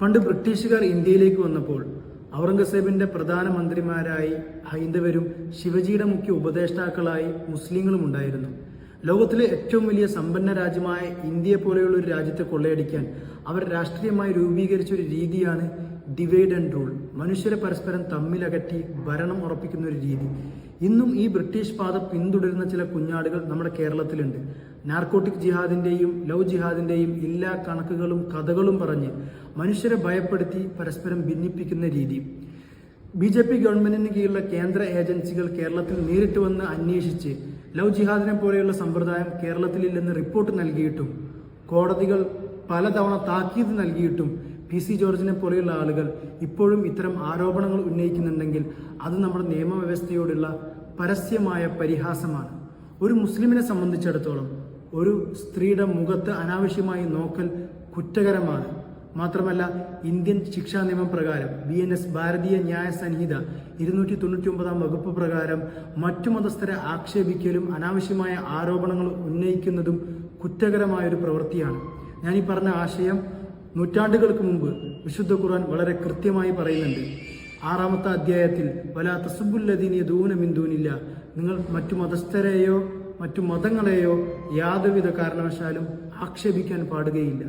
പണ്ട് ബ്രിട്ടീഷുകാർ ഇന്ത്യയിലേക്ക് വന്നപ്പോൾ ഔറംഗസേബിന്റെ പ്രധാനമന്ത്രിമാരായി ഹൈന്ദവരും ശിവജിയുടെ മുഖ്യ ഉപദേഷ്ടാക്കളായി മുസ്ലിങ്ങളും ഉണ്ടായിരുന്നു. ലോകത്തിലെ ഏറ്റവും വലിയ സമ്പന്ന രാജ്യമായ ഇന്ത്യയെ പോലെയുള്ള ഒരു രാജ്യത്തെ കൊള്ളയടിക്കാൻ അവർ രാഷ്ട്രീയമായി രൂപീകരിച്ച ഒരു രീതിയാണ് ഡിവൈഡ് ആൻഡ് റൂൾ മനുഷ്യരെ പരസ്പരം തമ്മിലകറ്റി ഭരണം ഉറപ്പിക്കുന്ന ഒരു രീതി. ഇന്നും ഈ ബ്രിട്ടീഷ് പാത പിന്തുടരുന്ന ചില കുഞ്ഞാടുകൾ നമ്മുടെ കേരളത്തിലുണ്ട്. നാർക്കോട്ടിക് ജിഹാദിന്റെയും ലവ് ജിഹാദിന്റെയും എല്ലാ കണക്കുകളും കഥകളും പറഞ്ഞ് മനുഷ്യരെ ഭയപ്പെടുത്തി പരസ്പരം ഭിന്നിപ്പിക്കുന്ന രീതി. ബി ജെ പി ഗവൺമെന്റിന് കീഴിലുള്ള കേന്ദ്ര ഏജൻസികൾ കേരളത്തിൽ നേരിട്ട് വന്ന് അന്വേഷിച്ച് ലവ് ജിഹാദിനെ പോലെയുള്ള സമ്പ്രദായം കേരളത്തിലില്ലെന്ന് റിപ്പോർട്ട് നൽകിയിട്ടും കോടതികൾ പലതവണ താക്കീത് നൽകിയിട്ടും പി സി ജോർജിനെ പോലെയുള്ള ആളുകൾ ഇപ്പോഴും ഇത്തരം ആരോപണങ്ങൾ ഉന്നയിക്കുന്നുണ്ടെങ്കിൽ അത് നമ്മുടെ നിയമവ്യവസ്ഥയോടുള്ള പരസ്യമായ പരിഹാസമാണ്. ഒരു മുസ്ലിമിനെ സംബന്ധിച്ചിടത്തോളം ഒരു സ്ത്രീയുടെ മുഖത്ത് അനാവശ്യമായി നോക്കൽ കുറ്റകരമാണ്. മാത്രമല്ല ഇന്ത്യൻ ശിക്ഷാ നിയമം പ്രകാരം ബി എൻ എസ് ഭാരതീയ ന്യായ സംഹിത ഇരുന്നൂറ്റി തൊണ്ണൂറ്റി ഒമ്പതാം വകുപ്പ് പ്രകാരം മറ്റു മതസ്ഥരെ ആക്ഷേപിക്കലും അനാവശ്യമായ ആരോപണങ്ങൾ ഉന്നയിക്കുന്നതും കുറ്റകരമായ ഒരു പ്രവൃത്തിയാണ്. ഞാൻ ഈ പറഞ്ഞ ആശയം നൂറ്റാണ്ടുകൾക്ക് മുമ്പ് വിശുദ്ധ ഖുർആൻ വളരെ കൃത്യമായി പറയുന്നുണ്ട്. ആറാമത്തെ അധ്യായത്തിൽ വലാ തസുബുല്ലദീനിയ ദൂനമിന്ദൂനില്ല നിങ്ങൾ മറ്റു മതസ്ഥരെയോ മറ്റു മതങ്ങളെയോ യാതൊരുവിധ കാരണവശാലും ആക്ഷേപിക്കാൻ പാടുകയില്ല.